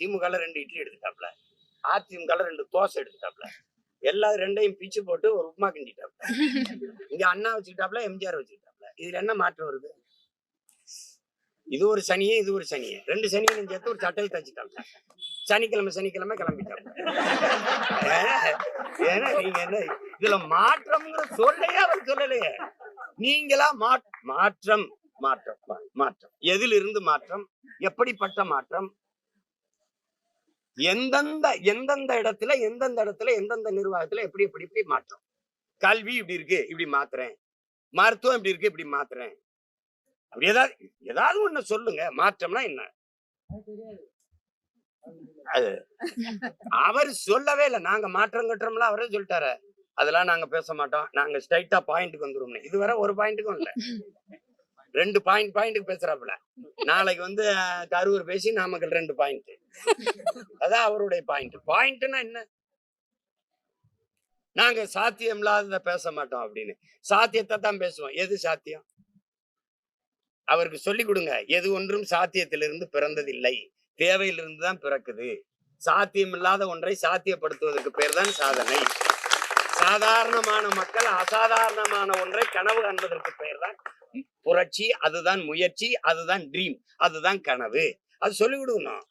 திமுகல ரெண்டு இட்லி எடுத்துட்டாப்ல அதிமுகல ரெண்டு தோசை எடுத்துட்டாப்ல எல்லா ரெண்டையும் பிச்சு போட்டு ஒரு உப்மா கிண்டிட்டாப்ல. இங்க அண்ணா வச்சுக்கிட்டாப்ல எம்ஜிஆர் வச்சுக்கிட்டாப்ல. இதுல என்ன மாற்றம் வருது? இது ஒரு சனியே இது ஒரு சனியே. ரெண்டு சனியும் சேர்த்து ஒரு சட்டையை தச்சுட்டாப்ல. சனிக்கிழமை சனிக்கிழமை கிளம்பிட்டாப்ல. ஏன்னா நீங்க என்ன இதுல மாற்றம்ங்கிற சொல்லையே அவர் சொல்லலையே. நீங்களா மா- மாற்றம் மாற்றம் மாற்றம். எதிலிருந்து மாற்றம்? எப்படிப்பட்ட மாற்றம்? எந்தெந்த எந்தெந்த இடத்துல எந்தெந்த இடத்துல எந்தெந்த நிர்வாகத்துல எப்படி எப்படி இப்படி மாற்றம்? கல்வி இப்படி இருக்கு இப்படி மாத்துறேன். மருத்துவம் இப்படி இருக்கு இப்படி மாத்துறேன். அப்படி ஏதாவது ஏதாவது ஒண்ணு சொல்லுங்க. மாற்றம்னா என்ன? அது அவர் சொல்லவே இல்லை. நாங்க மாற்றம் கட்டுறோம்ல அவரே சொல்லிட்டாரு. அதெல்லாம் நாங்க பேச மாட்டோம். நாங்க ஸ்ட்ரைட்டா பாயிண்ட்டுக்கு வந்துருவோம்னு. இதுவரை ஒரு பாயிண்ட்டுக்கும் இல்ல. ரெண்டு பாயிண்ட் பாயிண்ட்டுக்கு பேசுறாப்புல. நாளைக்கு வந்து கரூர் பேசி நாமக்கல் ரெண்டு பாயிண்ட் அதான் அவருடைய பாயிண்ட் பாயிண்ட்னா என்ன? நாங்க சாத்தியம் இல்லாதத பேச மாட்டோம் அப்படின்னு. சாத்தியத்தை தான் பேசுவோம். எது சாத்தியம்? அவருக்கு சொல்லி கொடுங்க. எது ஒன்றும் சாத்தியத்திலிருந்து பிறந்ததில்லை. தேவையிலிருந்து தான் பிறக்குது. சாத்தியம் இல்லாத ஒன்றை சாத்தியப்படுத்துவதற்கு பேர் தான் சாதனை. சாதாரணமான மக்கள் அசாதாரணமான ஒன்றை கனவு காண்பதற்கு பெயர் தான் புரட்சி அதுதான் முயற்சி அதுதான் ட்ரீம் அதுதான் கனவு. அது சொல்லி கொடுக்கணும்